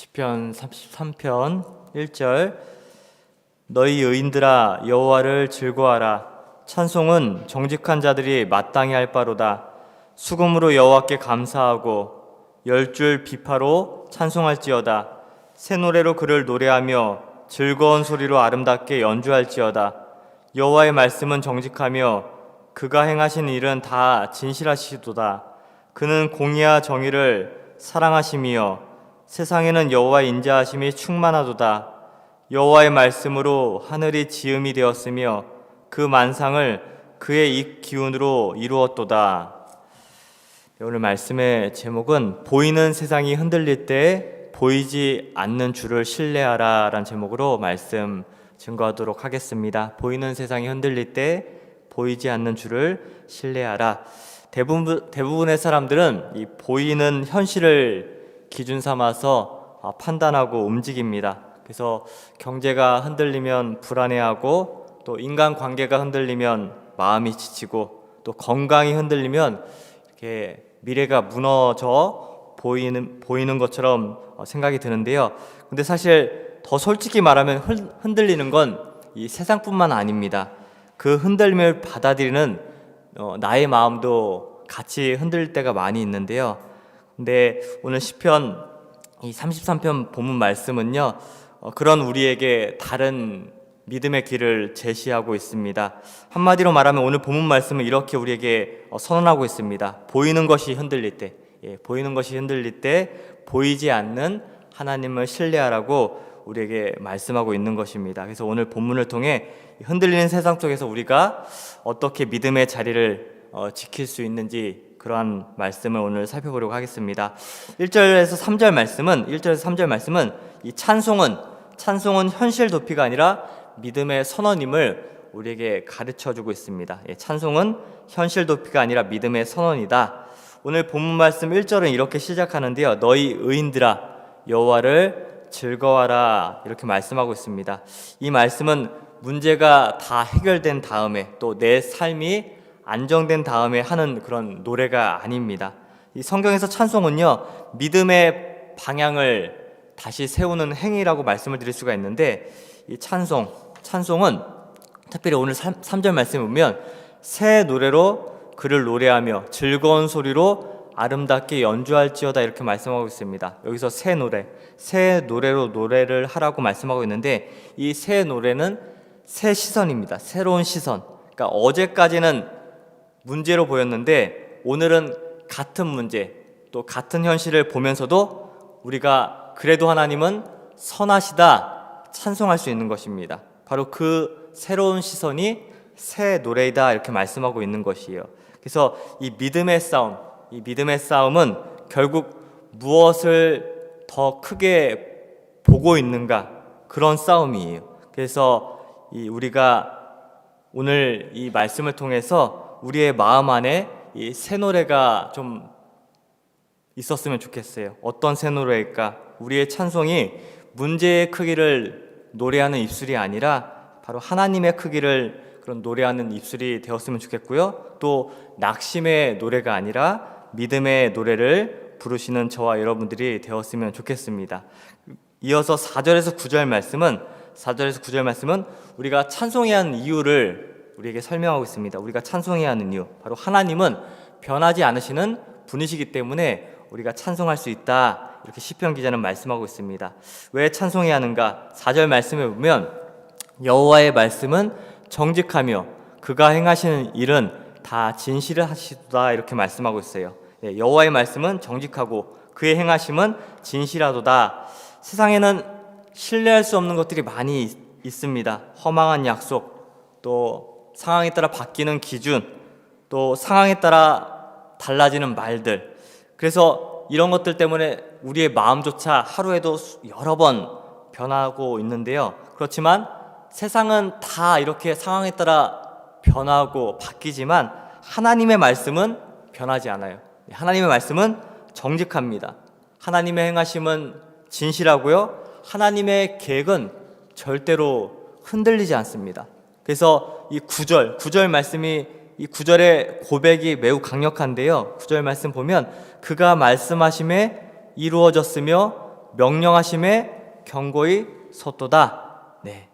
시편 33편 1절. 너희 의인들아 여호와를 즐거워하라. 찬송은 정직한 자들이 마땅히 할 바로다. 수금으로 여호와께 감사하고 열 줄 비파로 찬송할지어다. 새 노래로 그를 노래하며 즐거운 소리로 아름답게 연주할지어다. 여호와의 말씀은 정직하며 그가 행하신 일은 다 진실하시도다. 그는 공의와 정의를 사랑하심이여 세상에는 여호와의 인자하심이 충만하도다. 여호와의 말씀으로 하늘이 지음이 되었으며 그 만상을 그의 입 기운으로 이루었도다. 네, 오늘 말씀의 제목은 보이는 세상이 흔들릴 때 보이지 않는 주를 신뢰하라라는 제목으로 말씀 증거하도록 하겠습니다. 보이는 세상이 흔들릴 때 보이지 않는 주를 신뢰하라. 대부분 대부분의 사람들은 이 보이는 현실을 기준 삼아서 아, 판단하고 움직입니다. 그래서 경제가 흔들리면 불안해하고 또 인간 관계가 흔들리면 마음이 지치고 또 건강이 흔들리면 이렇게 미래가 무너져 보이는 보이는 것처럼 어, 생각이 드는데요. 근데 사실 더 솔직히 말하면 흔- 흔들리는 건 이 세상뿐만 아닙니다. 그 흔들림을 받아들이는 어, 나의 마음도 같이 흔들릴 때가 많이 있는데요. 근데 오늘 시편 이 33편 본문 말씀은요. 어, 그런 우리에게 다른 믿음의 길을 제시하고 있습니다. 한마디로 말하면 오늘 본문 말씀은 이렇게 우리에게 어, 선언하고 있습니다. 보이는 것이 흔들릴 때, 예, 보이는 것이 흔들릴 때 보이지 않는 하나님을 신뢰하라고 우리에게 말씀하고 있는 것입니다. 그래서 오늘 본문을 통해 이 흔들리는 세상 속에서 우리가 어떻게 믿음의 자리를 어, 지킬 수 있는지 그러한 말씀을 오늘 살펴보려고 하겠습니다. 1절에서 3절 말씀은 1절에서 3절 말씀은 이 찬송은 찬송은 현실 도피가 아니라 믿음의 선언임을 우리에게 가르쳐 주고 있습니다. 예, 찬송은 현실 도피가 아니라 믿음의 선언이다. 오늘 본문 말씀 1절은 이렇게 시작하는데요. 너희 의인들아 여호와를 즐거워하라 이렇게 말씀하고 있습니다. 이 말씀은 문제가 다 해결된 다음에 또 내 삶이 안정된 다음에 하는 그런 노래가 아닙니다. 이 성경에서 찬송은요 믿음의 방향을 다시 세우는 행위라고 말씀을 드릴 수가 있는데 이 찬송 찬송은 특별히 오늘 3, 절 말씀에 보면 새 노래로 그를 노래하며 즐거운 소리로 아름답게 연주할지어다 이렇게 말씀하고 있습니다. 여기서 새 노래, 새 노래로 노래를 하라고 말씀하고 있는데 이 새 노래는 새 시선입니다. 새로운 시선. 그러니까 어제까지는 문제로 보였는데 오늘은 같은 문제, 또 같은 현실을 보면서도 우리가 그래도 하나님은 선하시다 찬송할 수 있는 것입니다. 바로 그 새로운 시선이 새 노래이다 이렇게 말씀하고 있는 것이에요. 그래서 이 믿음의 싸움, 이 믿음의 싸움은 결국 무엇을 더 크게 보고 있는가 그런 싸움이에요. 그래서 이 우리가 오늘 이 말씀을 통해서 우리의 마음 안에 이 새 노래가 좀 있었으면 좋겠어요. 어떤 새 노래일까? 우리의 찬송이 문제의 크기를 노래하는 입술이 아니라 바로 하나님의 크기를 그런 노래하는 입술이 되었으면 좋겠고요. 또 낙심의 노래가 아니라 믿음의 노래를 부르시는 저와 여러분들이 되었으면 좋겠습니다. 이어서 4절에서 9절 말씀은 4절에서 9절 말씀은 우리가 찬송해야 하는 이유를 우리에게 설명하고 있습니다. 우리가 찬송해야 하는 이유. 바로 하나님은 변하지 않으시는 분이시기 때문에 우리가 찬송할 수 있다. 이렇게 시편 기자는 말씀하고 있습니다. 왜 찬송해야 하는가? 4절 말씀에 보면 여호와의 말씀은 정직하며 그가 행하시는 일은 다 진실을 하시도다 이렇게 말씀하고 있어요. 예, 여호와의 말씀은 정직하고 그의 행하심은 진실하도다. 세상에는 신뢰할 수 없는 것들이 많이 있- 있습니다. 허망한 약속, 또 상황에 따라 바뀌는 기준, 또 상황에 따라 달라지는 말들. 그래서 이런 것들 때문에 우리의 마음조차 하루에도 수- 여러 번 변하고 있는데요. 그렇지만 세상은 다 이렇게 상황에 따라 변하고 바뀌지만 하나님의 말씀은 변하지 않아요. 하나님의 말씀은 정직합니다. 하나님의 행하심은 진실하고요. 하나님의 계획은 절대로 흔들리지 않습니다. 그래서 이 구절, 구절 말씀이 이 구절의 고백이 매우 강력한데요. 구절 말씀 보면 그가 말씀하심에 이루어졌으며 명령하심에 경고히 섰도다. 네.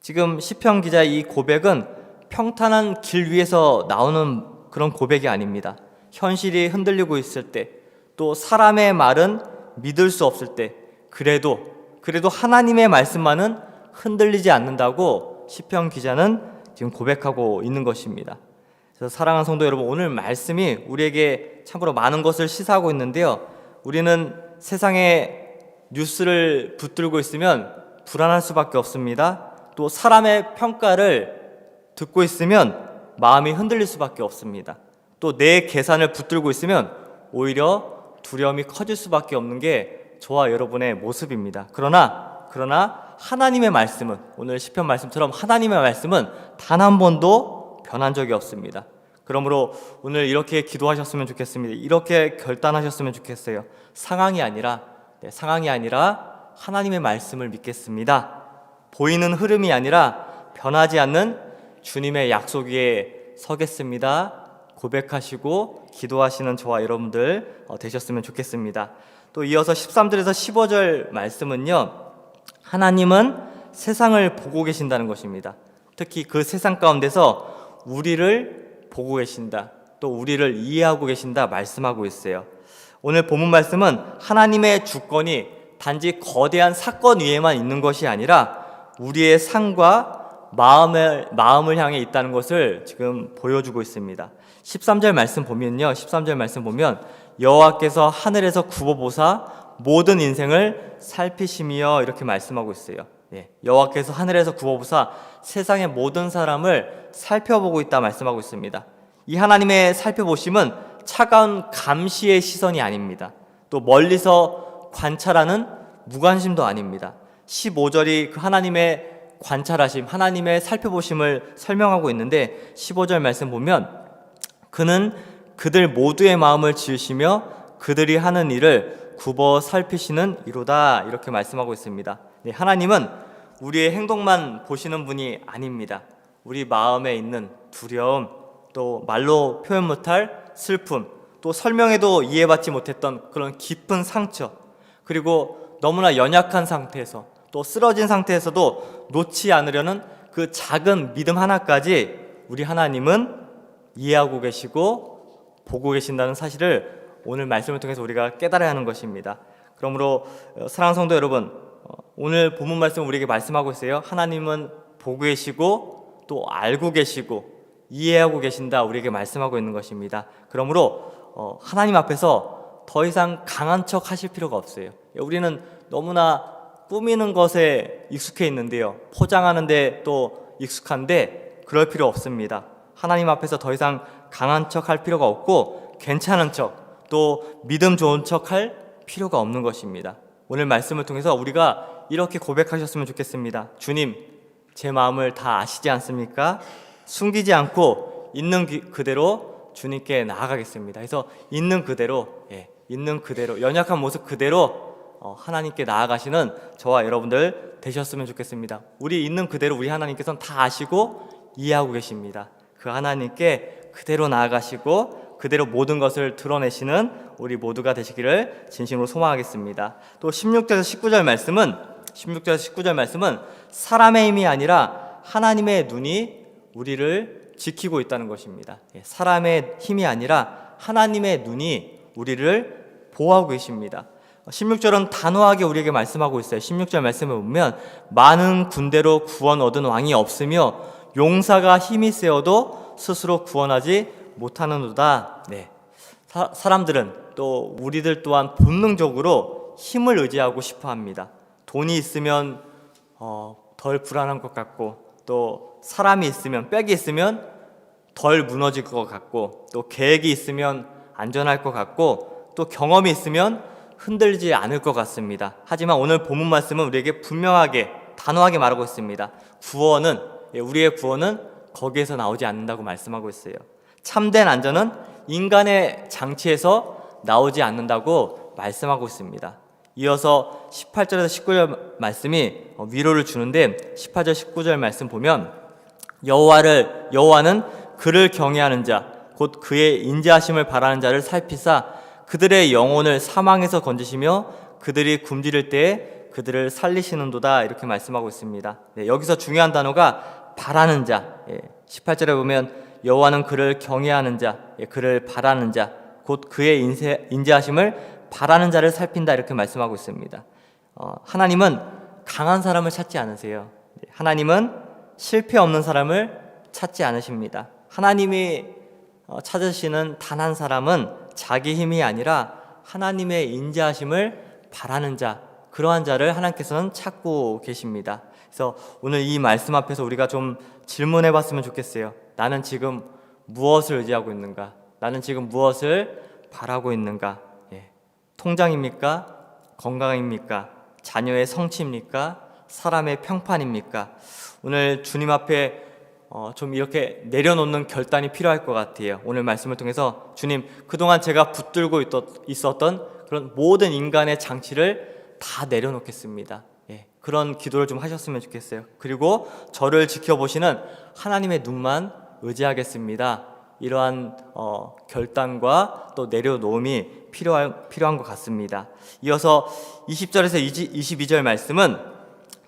지금 시편 기자의 이 고백은 평탄한 길 위에서 나오는 그런 고백이 아닙니다. 현실이 흔들리고 있을 때, 또 사람의 말은 믿을 수 없을 때, 그래도 그래도 하나님의 말씀만은 흔들리지 않는다고 시편 기자는 지금 고백하고 있는 것입니다. 그래서 사랑하는 성도 여러분, 오늘 말씀이 우리에게 참으로 많은 것을 시사하고 있는데요. 우리는 세상에 뉴스를 붙들고 있으면 불안할 수밖에 없습니다. 또 사람의 평가를 듣고 있으면 마음이 흔들릴 수밖에 없습니다. 또 내 계산을 붙들고 있으면 오히려 두려움이 커질 수밖에 없는 게 저와 여러분의 모습입니다. 그러나 그러나 하나님의 말씀은 오늘 시편 말씀처럼 하나님의 말씀은 단 한 번도 변한 적이 없습니다. 그러므로 오늘 이렇게 기도하셨으면 좋겠습니다. 이렇게 결단하셨으면 좋겠어요. 상황이 아니라 네, 상황이 아니라 하나님의 말씀을 믿겠습니다. 보이는 흐름이 아니라 변하지 않는 주님의 약속 위에 서겠습니다. 고백하시고 기도하시는 저와 여러분들 어, 되셨으면 좋겠습니다. 또 이어서 13절에서 15절 말씀은요. 하나님은 세상을 보고 계신다는 것입니다. 특히 그 세상 가운데서 우리를 보고 계신다. 또 우리를 이해하고 계신다 말씀하고 있어요. 오늘 본문 말씀은 하나님의 주권이 단지 거대한 사건 위에만 있는 것이 아니라 우리의 삶과 마음을 마음을 향해 있다는 것을 지금 보여주고 있습니다. 13절 말씀 보면요. 13절 말씀 보면 여호와께서 하늘에서 굽어 보사 모든 인생을 살피시며 이렇게 말씀하고 있어요. 예, 여호와께서 하늘에서 굽어 보사 세상의 모든 사람을 살펴보고 있다 말씀하고 있습니다. 이 하나님의 살펴보심은 차가운 감시의 시선이 아닙니다. 또 멀리서 관찰하는 무관심도 아닙니다. 15절이 그 하나님의 관찰하심, 하나님의 살펴보심을 설명하고 있는데 15절 말씀 보면 그는 그들 모두의 마음을 지으시며 그들이 하는 일을 굽어 살피시는 이로다 이렇게 말씀하고 있습니다. 네, 하나님은 우리의 행동만 보시는 분이 아닙니다. 우리 마음에 있는 두려움, 또 말로 표현 못할 슬픔, 또 설명해도 이해받지 못했던 그런 깊은 상처, 그리고 너무나 연약한 상태에서 또 쓰러진 상태에서도 놓지 않으려는 그 작은 믿음 하나까지 우리 하나님은 이해하고 계시고 보고 계신다는 사실을 오늘 말씀을 통해서 우리가 깨달아야 하는 것입니다. 그러므로 어, 사랑하는 성도 여러분, 어, 오늘 본문 말씀 우리에게 말씀하고 있어요. 하나님은 보고 계시고 또 알고 계시고 이해하고 계신다 우리에게 말씀하고 있는 것입니다. 그러므로 어, 하나님 앞에서 더 이상 강한 척 하실 필요가 없어요. 우리는 너무나 꾸미는 것에 익숙해 있는데요. 포장하는데 또 익숙한데 그럴 필요 없습니다. 하나님 앞에서 더 이상 강한 척 할 필요가 없고 괜찮은 척, 또 믿음 좋은 척 할 필요가 없는 것입니다. 오늘 말씀을 통해서 우리가 이렇게 고백하셨으면 좋겠습니다. 주님, 제 마음을 다 아시지 않습니까? 숨기지 않고 있는 기- 그대로 주님께 나아가겠습니다. 그래서 있는 그대로, 예, 있는 그대로, 연약한 모습 그대로 어, 하나님께 나아가시는 저와 여러분들 되셨으면 좋겠습니다. 우리 있는 그대로 우리 하나님께서는 다 아시고 이해하고 계십니다. 그 하나님께 그대로 나아가시고 그대로 모든 것을 드러내시는 우리 모두가 되시기를 진심으로 소망하겠습니다. 또 16절에서 19절 말씀은 16절에서 19절 말씀은 사람의 힘이 아니라 하나님의 눈이 우리를 지키고 있다는 것입니다. 예, 사람의 힘이 아니라 하나님의 눈이 우리를 보호하고 계십니다. 16절은 단호하게 우리에게 말씀하고 있어요. 16절 말씀을 보면 많은 군대로 구원 얻은 왕이 없으며 용사가 힘이 세어도 스스로 구원하지 못하는도다. 네. 사, 사람들은 또 우리들 또한 본능적으로 힘을 의지하고 싶어 합니다. 돈이 있으면 어, 덜 불안한 것 같고 또 사람이 있으면 백이 있으면 덜 무너질 것 같고 또 계획이 있으면 안전할 것 같고 또 경험이 있으면 흔들지 않을 것 같습니다. 하지만 오늘 본문 말씀은 우리에게 분명하게 단호하게 말하고 있습니다. 구원은 예, 우리의 구원은 거기에서 나오지 않는다고 말씀하고 있어요. 참된 안전은 인간의 장치에서 나오지 않는다고 말씀하고 있습니다. 이어서 18절에서 19절 말씀이 어, 위로를 주는데 18절 19절 말씀 보면 여호와를 여호와는 그를 경외하는 자 곧 그의 인자하심을 바라는 자를 살피사 그들의 영혼을 사망에서 건지시며 그들이 굶주릴 때 그들을 살리시는도다 이렇게 말씀하고 있습니다. 네, 여기서 중요한 단어가 바라는 자. 예, 18절에 보면 여호와는 그를 경외하는 자, 예, 그를 바라는 자, 곧 그의 인세, 인자하심을 바라는 자를 살핀다 이렇게 말씀하고 있습니다. 어, 하나님은 강한 사람을 찾지 않으세요. 네, 하나님은 실패 없는 사람을 찾지 않으십니다. 하나님이 어, 찾으시는 단 한 사람은 자기 힘이 아니라 하나님의 인자하심을 바라는 자, 그러한 자를 하나님께서는 찾고 계십니다. 그래서 오늘 이 말씀 앞에서 우리가 좀 질문해 봤으면 좋겠어요. 나는 지금 무엇을 의지하고 있는가? 나는 지금 무엇을 바라고 있는가? 예. 통장입니까? 건강입니까? 자녀의 성취입니까? 사람의 평판입니까? 오늘 주님 앞에 어, 좀 이렇게 내려놓는 결단이 필요할 것 같아요. 오늘 말씀을 통해서 주님 그동안 제가 붙들고 있었던 그런 모든 인간의 장치를 다 내려놓겠습니다. 예, 그런 기도를 좀 하셨으면 좋겠어요. 그리고 저를 지켜보시는 하나님의 눈만 의지하겠습니다. 이러한 어, 결단과 또 내려놓음이 필요한, 필요한 것 같습니다. 이어서 20절에서 22절 말씀은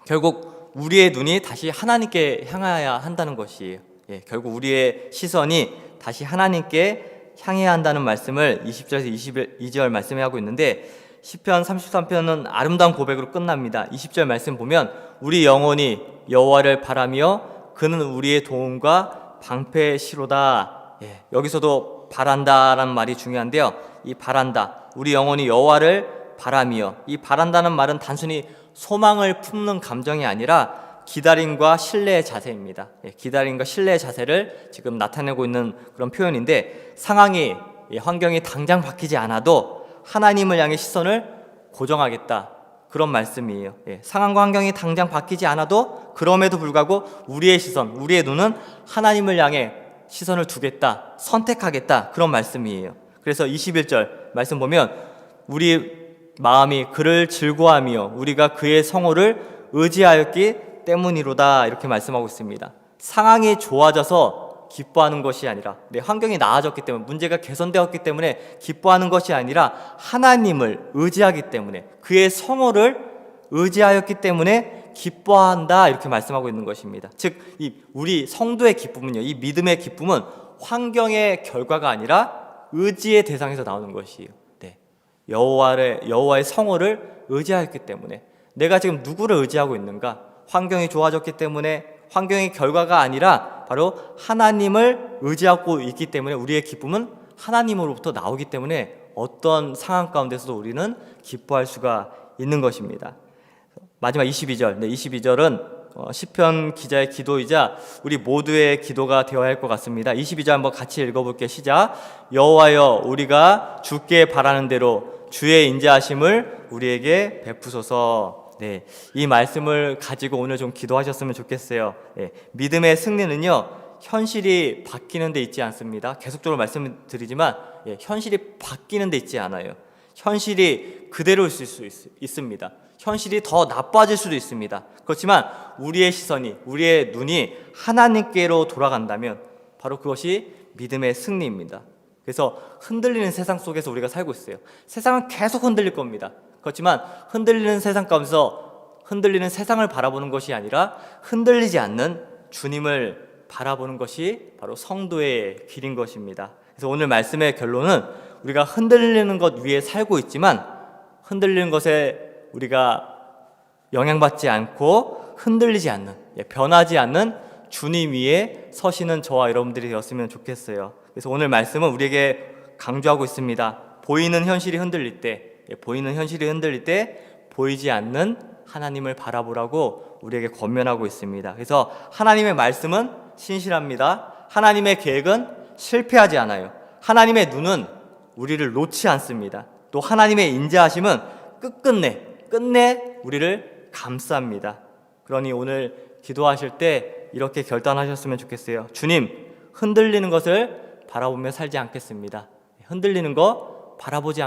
결국 우리의 눈이 다시 하나님께 향해야 한다는 것이에요. 예, 결국 우리의 시선이 다시 하나님께 향해야 한다는 말씀을 20절에서 22절 말씀에 하고 있는데 시편 33편은 아름다운 고백으로 끝납니다. 20절 말씀 보면 우리 영혼이 여호와를 바라며 그는 우리의 도움과 방패의 시로다. 예, 여기서도 바란다라는 말이 중요한데요. 이 바란다. 우리 영혼이 여호와를 바라며 이 바란다는 말은 단순히 소망을 품는 감정이 아니라 기다림과 신뢰의 자세입니다. 예, 기다림과 신뢰의 자세를 지금 나타내고 있는 그런 표현인데 상황이 예, 환경이 당장 바뀌지 않아도 하나님을 향해 시선을 고정하겠다. 그런 말씀이에요. 예, 상황과 환경이 당장 바뀌지 않아도 그럼에도 불구하고 우리의 시선, 우리의 눈은 하나님을 향해 시선을 두겠다. 선택하겠다. 그런 말씀이에요. 그래서 21절 말씀 보면 우리 마음이 그를 즐거워하며 우리가 그의 성호를 의지하였기 때문이로다 이렇게 말씀하고 있습니다. 상황이 좋아져서 기뻐하는 것이 아니라 내 환경이 나아졌기 때문에 문제가 개선되었기 때문에 기뻐하는 것이 아니라 하나님을 의지하기 때문에 그의 성호를 의지하였기 때문에 기뻐한다 이렇게 말씀하고 있는 것입니다. 즉이 우리 성도의 기쁨은요. 이 믿음의 기쁨은 환경의 결과가 아니라 의지의 대상에서 나오는 것이에요. 네. 여호와의 여호와의 성호를 의지하였기 때문에 내가 지금 누구를 의지하고 있는가? 환경이 좋아졌기 때문에 환경의 결과가 아니라 바로 하나님을 의지하고 있기 때문에 우리의 기쁨은 하나님으로부터 나오기 때문에 어떤 상황 가운데서도 우리는 기뻐할 수가 있는 것입니다. 마지막 22절. 네, 22절은 어, 시편 기자의 기도이자 우리 모두의 기도가 되어야 할 것 같습니다. 22절 한번 같이 읽어볼게요. 시작. 여호와여 우리가 주께 바라는 대로 주의 인자하심을 우리에게 베푸소서. 네, 이 말씀을 가지고 오늘 좀 기도하셨으면 좋겠어요. 네, 믿음의 승리는요 현실이 바뀌는 데 있지 않습니다. 계속적으로 말씀드리지만 예, 현실이 바뀌는 데 있지 않아요. 현실이 그대로일 수 있, 있습니다. 현실이 더 나빠질 수도 있습니다. 그렇지만 우리의 시선이, 우리의 눈이 하나님께로 돌아간다면 바로 그것이 믿음의 승리입니다. 그래서 흔들리는 세상 속에서 우리가 살고 있어요. 세상은 계속 흔들릴 겁니다. 그렇지만 흔들리는 세상 가운데서 흔들리는 세상을 바라보는 것이 아니라 흔들리지 않는 주님을 바라보는 것이 바로 성도의 길인 것입니다. 그래서 오늘 말씀의 결론은 우리가 흔들리는 것 위에 살고 있지만 흔들리는 것에 우리가 영향받지 않고 흔들리지 않는 예, 변하지 않는 주님 위에 서시는 저와 여러분들이 되었으면 좋겠어요. 그래서 오늘 말씀은 우리에게 강조하고 있습니다. 보이는 현실이 흔들릴 때, 예, 보이는 현실이 흔들릴 때 보이지 않는 하나님을 바라보라고 우리에게 권면하고 있습니다. 그래서 하나님의 말씀은 신실합니다. 하나님의 계획은 실패하지 않아요. 하나님의 눈은 우리를 놓지 않습니다. 또 하나님의 인자하심은 끝끝내 끝내 우리를 감쌉니다. 그러니 오늘 기도하실 때 이렇게 결단하셨으면 좋겠어요. 주님, 흔들리는 것을 바라보며 살지 않겠습니다. 흔들리는 거 바라보지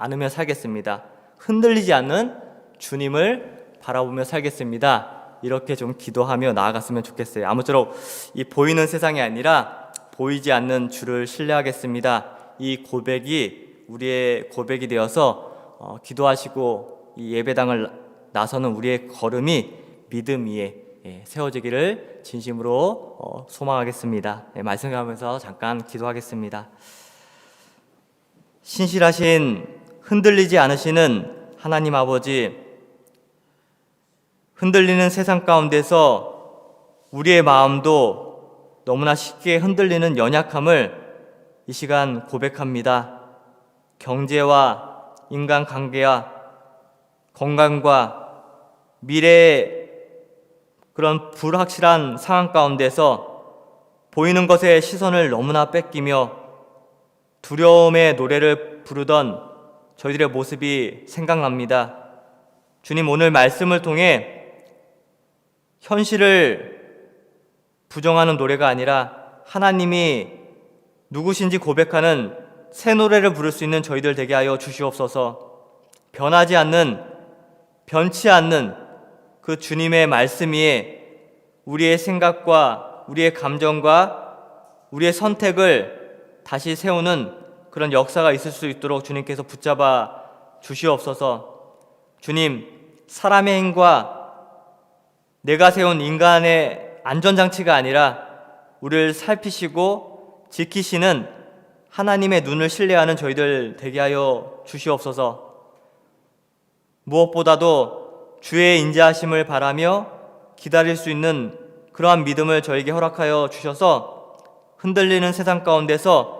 않으며 살겠습니다. 흔들리지 않는 주님을 바라보며 살겠습니다. 이렇게 좀 기도하며 나아갔으면 좋겠어요. 아무쪼록 이 보이는 세상이 아니라 보이지 않는 주를 신뢰하겠습니다. 이 고백이 우리의 고백이 되어서 어, 기도하시고 이 예배당을 나서는 우리의 걸음이 믿음 위에 예, 세워지기를 진심으로 어, 소망하겠습니다. 예, 말씀하면서 잠깐 기도하겠습니다. 신실하신 흔들리지 않으시는 하나님 아버지 흔들리는 세상 가운데서 우리의 마음도 너무나 쉽게 흔들리는 연약함을 이 시간 고백합니다. 경제와 인간 관계와 건강과 미래의 그런 불확실한 상황 가운데서 보이는 것에 시선을 너무나 뺏기며 두려움의 노래를 부르던 저희들의 모습이 생각납니다. 주님 오늘 말씀을 통해 현실을 부정하는 노래가 아니라 하나님이 누구신지 고백하는 새 노래를 부를 수 있는 저희들 되게 하여 주시옵소서. 변하지 않는 변치 않는 그 주님의 말씀 위에 우리의 생각과 우리의 감정과 우리의 선택을 다시 세우는 그런 역사가 있을 수 있도록 주님께서 붙잡아 주시옵소서. 주님, 사람의 힘과 내가 세운 인간의 안전장치가 아니라 우리를 살피시고 지키시는 하나님의 눈을 신뢰하는 저희들 되게 하여 주시옵소서. 무엇보다도 주의 인자하심을 바라며 기다릴 수 있는 그러한 믿음을 저에게 허락하여 주셔서 흔들리는 세상 가운데서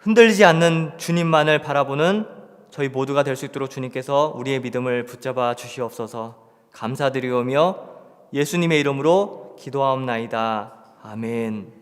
흔들리지 않는 주님만을 바라보는 저희 모두가 될 수 있도록 주님께서 우리의 믿음을 붙잡아 주시옵소서 감사드리오며 예수님의 이름으로 기도하옵나이다. 아멘.